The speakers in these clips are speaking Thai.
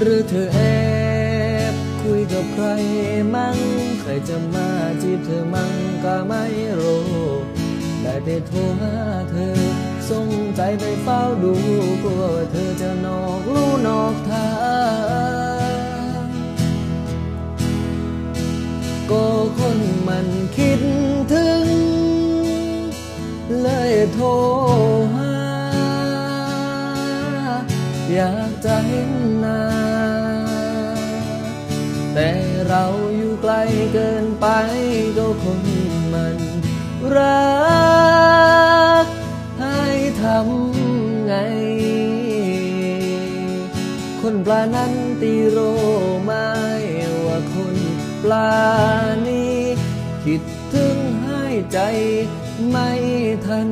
หรือเธอแอบคุยกับใครมั่งใครจะมาจีบเธอมั่งก็ไม่รู้ได้แต่โทรหาเธอส่งใจไปเฝ้าดูกลัวว่าเธอจะนอกลู่นอกทางก็คนมันคิดถึง เลยโทร อยากจะเห็นหน้า แต่เราอยู่ไกลเกินไปก็คนมันรัก ให้ทำไง คนปลานั้นตีโรไม่ว่าคนปลานี้ คิดถึงให้ใจไม่ทัน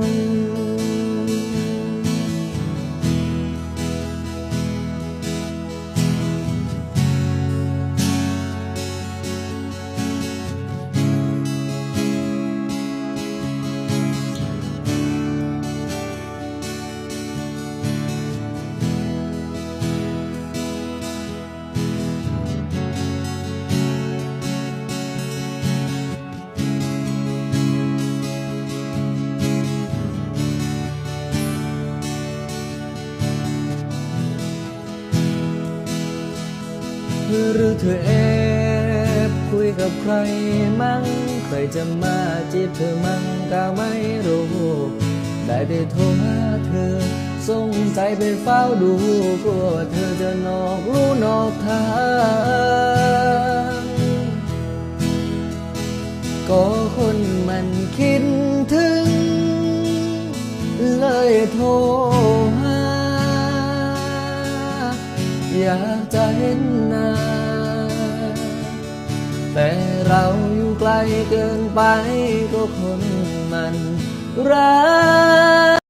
หรือเธอแอบคุยกับใครมั่ง ใครจะมาจีบเธอมั่งก็ไม่รู้ ได้แต่โทรหาเธอ สงใจไปเฝ้าดูกลัวว่าเธอจะนอกลู่นอกทางก็คนมันคิดถึง เลยโทร อยากจะเห็นหน้า แต่เราอยู่ไกลเกินไปก็คนมันรัก